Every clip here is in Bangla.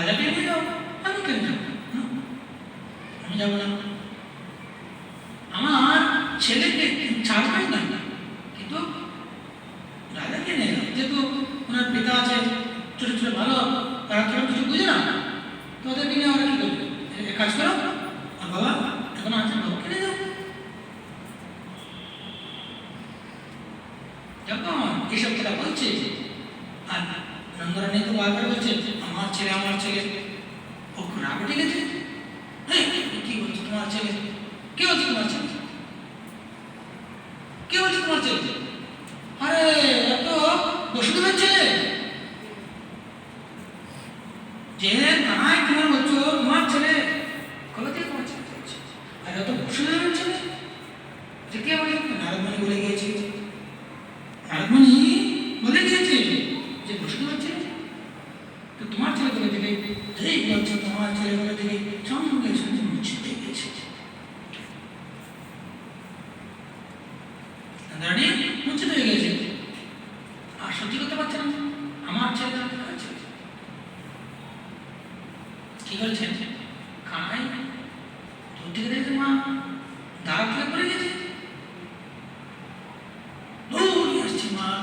রাজাকে নিয়ে যাও আমি কেন যাব? আমি যাব না। আমার ছেলেকে ছাড়বেন না। কিন্তু রাজাকে নিয়ে যাও। যেহেতু ওনার পিতা আছে, ছোটো ছোটো ভালো, তারা কেউ কিছু বুঝে না। তো ওদেরকে নিয়ে ওরা কী করবে? কাজ করো। আর বাবা, এখন আছে, বাবাকে নিয়ে যাও। যখন এইসব কথা বলছে, আর নন্দরানী তো বারবার বলছে, আমার ছেলে আমার ছেলে। ও রাগ উঠে গেছে হ্যাঁ কি বলছো তোমার ছেলে? কে বলছে তোমার ছেলে? কে বলছে তোমার ছেলে? আরে, এত বসুদেবের ছেলে যে কানাই তোমার বলছো তোমার ছেলে কবে থেকে তোমার ছেলে চলছে আর এত বসুদেবের ছেলে যে কে বলে নারদমণি বলে গিয়েছে নারদমণি বলে গিয়েছে যে বসুদেবের ছেলে তো তোমার ছেলে বলে থেকে বলছো তোমার ছেলে বলে থেকে সঙ্গে সঙ্গে গেছে। মুছে হয়ে গেছে। আর সহ্য করতে পারছে না, আমার ছেলে আমার কি করেছেন কানাই দূর থেকে দেখছে মা দাঁড়া থেকে গেছে।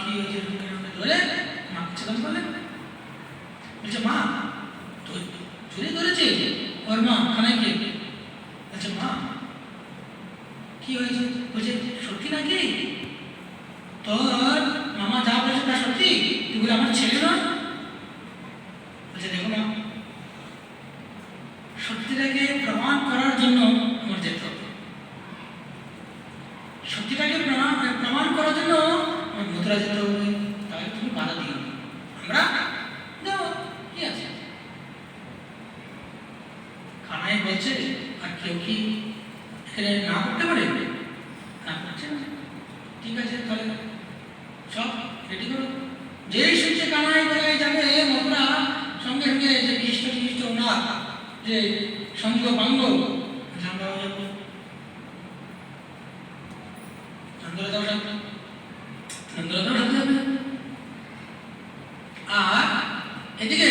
কি হয়েছে? ধরে বলছে, মা ওর মা কানাইকে বলছে মা কি হয়েছে বলছে সত্যি নাকি তোর মামা যা বলেছে তা সত্যি তুই বলে আমার ছেলে না বলছে দেখো না সত্যিটাকে প্রমাণ করার জন্য আমার যেতে হবে সত্যিটাকে প্রমাণ প্রমাণ করার জন্য আমার মথুরা যেতে হবে তাহলে তুমি বাধা দিও না। আমরা যাও কি আছে কানাই বলছে আর কেউ কি এখানে না করতে পারে? না করছে না। ঠিক আছে, তাহলে সব রেডি করো। যেই শুনছে কানাই বেলায় যাবে মথুরা সঙ্গে সঙ্গে যে কৃষ্ণ কৃষ্ণ না যে সঙ্গ যাবে আর এদিকে